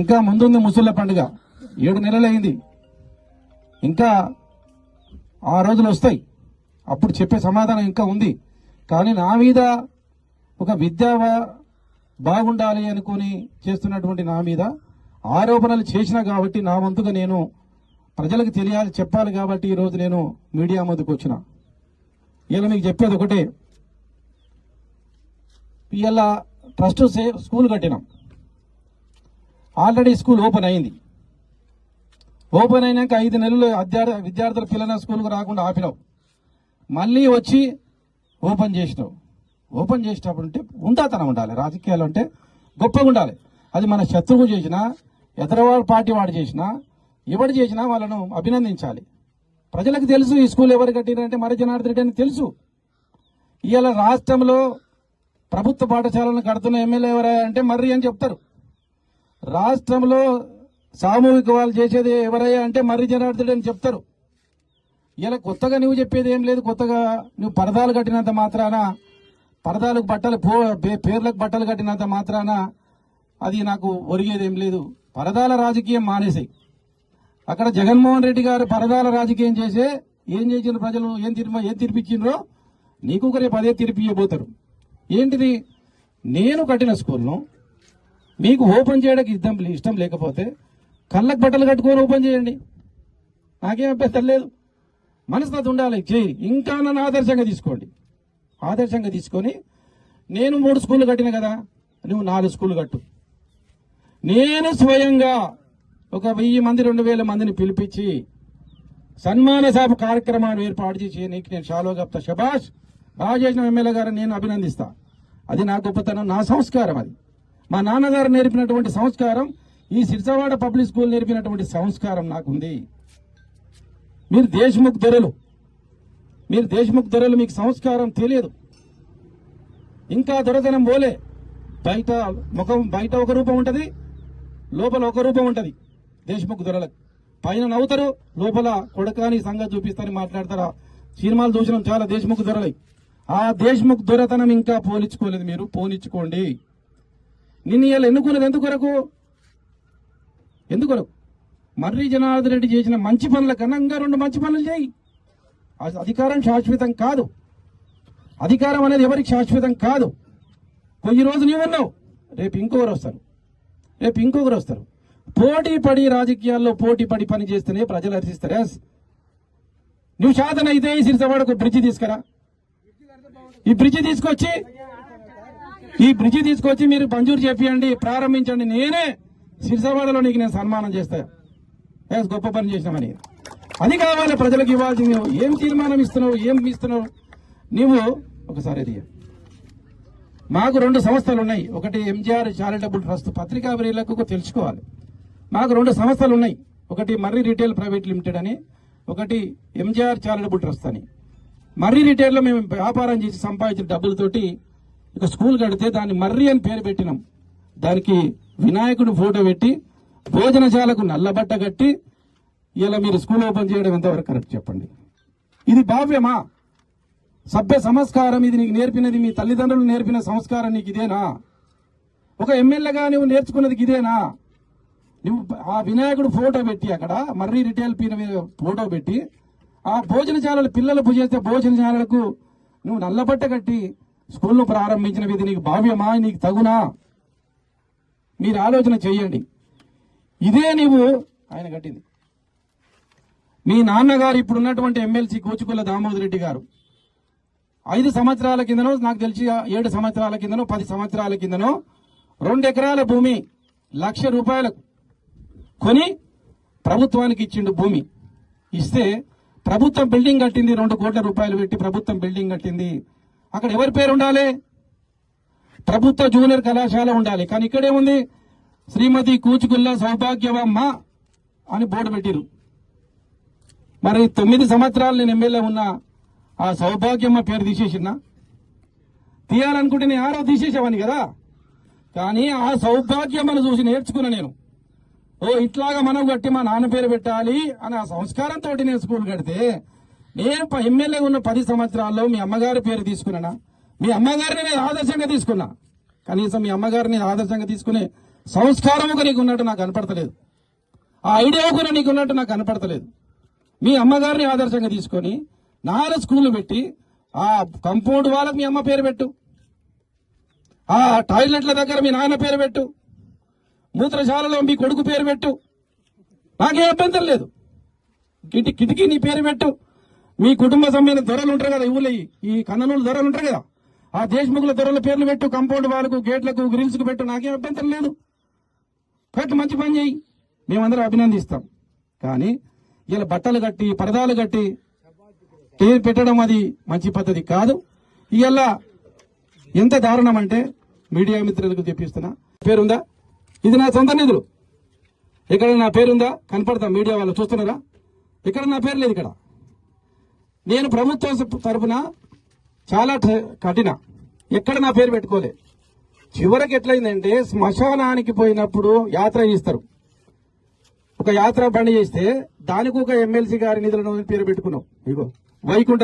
ఇంకా ముందుంది ముసుళ్ళ పండుగ. ఏడు నెలలైంది ఇంకా ఆ రోజులు వస్తాయి. అప్పుడు చెప్పే సమాధానం ఇంకా ఉంది. కానీ నా మీద ఒక విద్య బాగుండాలి అనుకుని చేస్తున్నటువంటి నా మీద ఆరోపణలు చేసినా కాబట్టి నా వంతుగా నేను ప్రజలకు తెలియాలి చెప్పాలి కాబట్టి ఈరోజు నేను మీడియా ముందుకు వచ్చిన. ఇలా మీకు చెప్పేది ఒకటే. ఇలా ట్రస్ట్ సే- స్కూల్ కట్టినాం. ఆల్రెడీ స్కూల్ ఓపెన్ అయింది. ఓపెన్ అయినాక ఐదు నెలలు అధ్యార్థి విద్యార్థుల పిల్లల స్కూల్కి రాకుండా ఆపినావు. మళ్ళీ వచ్చి ఓపెన్ చేసినావు. ఓపెన్ చేసేటప్పుడు అంటే ఉందాతనం ఉండాలి. రాజకీయాలు అంటే గొప్పగా ఉండాలి. అది మన శత్రువు చేసినా ఎదరవాడు పార్టీ వాడు చేసినా ఎవడు చేసినా వాళ్ళను అభినందించాలి. ప్రజలకు తెలుసు ఈ స్కూల్ ఎవరు కట్టినారంటే మరి జనార్దన్ రెడ్డి అని తెలుసు. ఇవాళ రాష్ట్రంలో ప్రభుత్వ పాఠశాలను కడుతున్న ఎమ్మెల్యే ఎవరా అంటే మర్రి అని చెప్తారు. రాష్ట్రంలో సామూహిక వాళ్ళు చేసేది ఎవరయ్యా అంటే మర్రి జనార్దన్ అని చెప్తారు. ఇలా కొత్తగా నువ్వు చెప్పేది ఏం లేదు కొత్తగా నువ్వు పరదాలు కట్టినంత మాత్రాన పరదాలకు బట్టలు పో పేర్లకు బట్టలు కట్టినంత మాత్రాన అది నాకు ఒరిగేది ఏం లేదు. పరదాల రాజకీయం మానేసాయి. అక్కడ జగన్మోహన్ రెడ్డి గారు పరదాల రాజకీయం చేసే ఏం చేసిన ప్రజలు? ఏం తీర్పు ఏం తీర్పిచ్చిండ్రో? నీకు ఒక రేపు అదే తీర్పు ఇవ్వబోతారు ఏంటిది? నేను కట్టిన స్కూల్ను మీకు ఓపెన్ చేయడానికి ఇద్దం ఇష్టం లేకపోతే కళ్ళకు బట్టలు కట్టుకొని ఓపెన్ చేయండి. నాకేం అభ్యంతరం లేదు. మనస్తత్వం ఉండాలి. చేయి. ఇంకా నన్ను ఆదర్శంగా తీసుకోండి. ఆదర్శంగా తీసుకొని నేను మూడు స్కూళ్ళు కట్టిన కదా నువ్వు నాలుగు స్కూళ్ళు కట్టు. నేను స్వయంగా ఒక వెయ్యి మంది రెండు వేల మందిని పిలిపించి సన్మాన సభ కార్యక్రమాన్ని ఏర్పాటు చేసి నీకు నేను షాలో చెప్తా. శబాష్ బాగా చేసిన ఎమ్మెల్యే గారిని నేను అభినందిస్తా. అది నా గొప్పతనం నా సంస్కారం అది. మా నాన్నగారు నేర్పినటువంటి సంస్కారం ఈ సిరిసవాడ పబ్లిక్ స్కూల్ నేర్పినటువంటి సంస్కారం నాకుంది. మీరు దేశముఖ్ దొరలు. మీరు దేశముఖ్ దొరలు మీకు సంస్కారం తెలియదు. ఇంకా దొరతనం పోలే. బయట ముఖం బయట ఒక రూపం ఉంటుంది. లోపల ఒక రూపం ఉంటది. దేశముఖ్ దొరలకు పైన నవ్వుతారు లోపల కొడకాని సంగతి చూపిస్తారని మాట్లాడతారా. సినిమాలు చూసినాం చాలా దేశముఖ్ దొరలై. ఆ దేశముఖ్ దొరతనం ఇంకా పోనిచ్చుకోలేదు మీరు పోనిచ్చుకోండి. నిన్ను ఇలా ఎన్నుకున్నది ఎందుకొరకు? ఎందుకొరకు? మర్రి జనార్దన్ రెడ్డి చేసిన మంచి పనుల కన్నా ఇంకా రెండు మంచి పనులు చేయి. అధికారం శాశ్వతం కాదు. అధికారం అనేది ఎవరికి శాశ్వతం కాదు. కొన్ని రోజు నీవు ఉన్నావు రేపు ఇంకొకరు వస్తారు. రేపు ఇంకొకరు వస్తారు. పోటీ పడి రాజకీయాల్లో పోటీ పడి పని చేస్తేనే ప్రజలు హర్షిస్తారు. ఎస్ నువ్వు శాతం అయితే ఈ సిరిసవాడకు బ్రిడ్జి తీసుకురా. ఈ బ్రిడ్జి తీసుకొచ్చి ఈ బ్రిడ్జి తీసుకొచ్చి మీరు మంజూరు చేపియండి ప్రారంభించండి. నేనే సిరిసవాడలో నీకు నేను సన్మానం చేస్తా. ఎస్ గొప్ప పని చేసినామని అది కావాలి ప్రజలకు ఇవ్వాల్సింది ఏం తీర్మానం ఇస్తున్నావు ఏం ఇస్తున్నావు? నీవు ఒకసారి ఇది మాకు రెండు సంస్థలు ఉన్నాయి ఒకటి ఎంజీఆర్ చారిటబుల్ ట్రస్ట్ పత్రికా ప్రియులకు తెలుసుకోవాలి. మాకు రెండు సంస్థలు ఉన్నాయి ఒకటి మర్రి రిటైల్ ప్రైవేట్ లిమిటెడ్ అని ఒకటి ఎంజీఆర్ చారిటబుల్ ట్రస్ట్ అని. మర్రి రిటైల్లో మేము వ్యాపారం చేసి సంపాదించిన డబ్బులతోటి ఇక స్కూల్ కడితే దాన్ని మర్రి అని పేరు పెట్టినాం. దానికి వినాయకుడు ఫోటో పెట్టి భోజనశాలకు నల్లబట్ట కట్టి ఇలా మీరు స్కూల్ ఓపెన్ చేయడం ఎంతవరకు కరెక్ట్ చెప్పండి. ఇది భావ్యమా? సభ్య సంస్కారం ఇది నీకు నేర్పినది మీ తల్లిదండ్రులు నేర్పిన సంస్కారం నీకు ఇదేనా? ఒక ఎమ్మెల్యేగా నువ్వు నేర్చుకున్నది ఇదేనా? నువ్వు ఆ వినాయకుడు ఫోటో పెట్టి అక్కడ మర్రి రిటైల్ పీన మీద ఫోటో పెట్టి ఆ భోజనశాలలు పిల్లలు చేస్తే భోజనశాలలకు నువ్వు నల్లబట్ట కట్టి స్కూల్ను ప్రారంభించిన ఇది నీకు భావ్యమా? నీకు తగునా? మీరు ఆలోచన చేయండి. ఇదే నీవు ఆయన కట్టింది. మీ నాన్నగారు ఇప్పుడున్నటువంటి ఎమ్మెల్సీ కూచుకుల దామోదర్ రెడ్డి గారు. ఐదు సంవత్సరాల కిందనో నాకు తెలిసి ఏడు సంవత్సరాల కిందనో పది సంవత్సరాల కిందనో రెండు ఎకరాల భూమి లక్ష రూపాయలకు కొని ప్రభుత్వానికి ఇచ్చిండు భూమి. ఇస్తే ప్రభుత్వం బిల్డింగ్ కట్టింది రెండు కోట్ల రూపాయలు పెట్టి ప్రభుత్వం బిల్డింగ్ కట్టింది. అక్కడ ఎవరి పేరు ఉండాలి? ప్రభుత్వ జూనియర్ కళాశాల ఉండాలి. కానీ ఇక్కడేముంది శ్రీమతి కూచుకుల్ల సౌభాగ్యవమ్మ అని బోర్డు పెట్టిరు మరి తొమ్మిది సంవత్సరాలు నేను ఎమ్మెల్యే ఉన్నా ఆ సౌభాగ్యమ్మ పేరు తీసేసినా తీయాలనుకుంటే నేను ఆరో తీసేసేవాని కదా? కానీ ఆ సౌభాగ్యమ్మను చూసి నేర్చుకున్నా నేను. ఓ ఇట్లాగా మనం కట్టి మా నాన్న పేరు పెట్టాలి అని ఆ సంస్కారంతో నేను స్కూల్ కడితే నేను ఎమ్మెల్యే ఉన్న పది సంవత్సరాల్లో మీ అమ్మగారి పేరు తీసుకున్నా మీ అమ్మగారిని నేను ఆదర్శంగా తీసుకున్నా. కనీసం మీ అమ్మగారిని ఆదర్శంగా తీసుకునే సంస్కారం ఒక నీకు ఉన్నట్టు నాకు కనపడతలేదు. ఆ ఐడియా కూడా నీకు ఉన్నట్టు నాకు కనపడతలేదు. మీ అమ్మగారిని ఆదర్శంగా తీసుకొని నాన్న స్కూల్ పెట్టి ఆ కంపౌండ్ వాళ్ళకి మీ అమ్మ పేరు పెట్టు. ఆ టాయిలెట్ల దగ్గర మీ నాన్న పేరు పెట్టు. మూత్రశాలలో మీ కొడుకు పేరు పెట్టు. నాకే అభ్యంతరం లేదు. కిటి కిటికీ నీ పేరు పెట్టు. మీ కుటుంబ సభ్యుల దొరలు ఉంటారు కదా ఊళ్ళో ఈ- ఈ కన్ననూలు దొరలు ఉంటారు కదా. ఆ దేశముఖుల దొరల పేర్లు పెట్టు కంపౌండ్ వాళ్ళకు గేట్లకు గ్రిల్స్కు పెట్టు. నాకేం అభ్యంతరం లేదు. కట్టు మంచి పని చేయి. మేమందరం అభినందిస్తాం. కానీ ఇలా బట్టలు కట్టి పరదాలు కట్టి పెట్టడం అది మంచి పద్ధతి కాదు. ఇవల్ల ఎంత దారుణం అంటే మీడియా మిత్రులకు చెప్పిస్తున్నా. పేరుందా? ఇది నా సొంత నిధులు. ఇక్కడ నా పేరుందా? కనపడతా మీడియా వాళ్ళు చూస్తున్నారా? ఇక్కడ నా పేరు లేదు ఇక్కడ. నేను ప్రభుత్వం తరఫున చాలా కఠిన. ఎక్కడ నా పేరు పెట్టుకోలే. చివరికి ఎట్లయిందంటే శ్మశానానికి పోయినప్పుడు యాత్ర చేస్తారు. ఒక యాత్ర బండి చేస్తే దానికి ఒక ఎమ్మెల్సీ గారి నిధులను పేరు పెట్టుకున్నాం. ఇగో. వైకుంఠ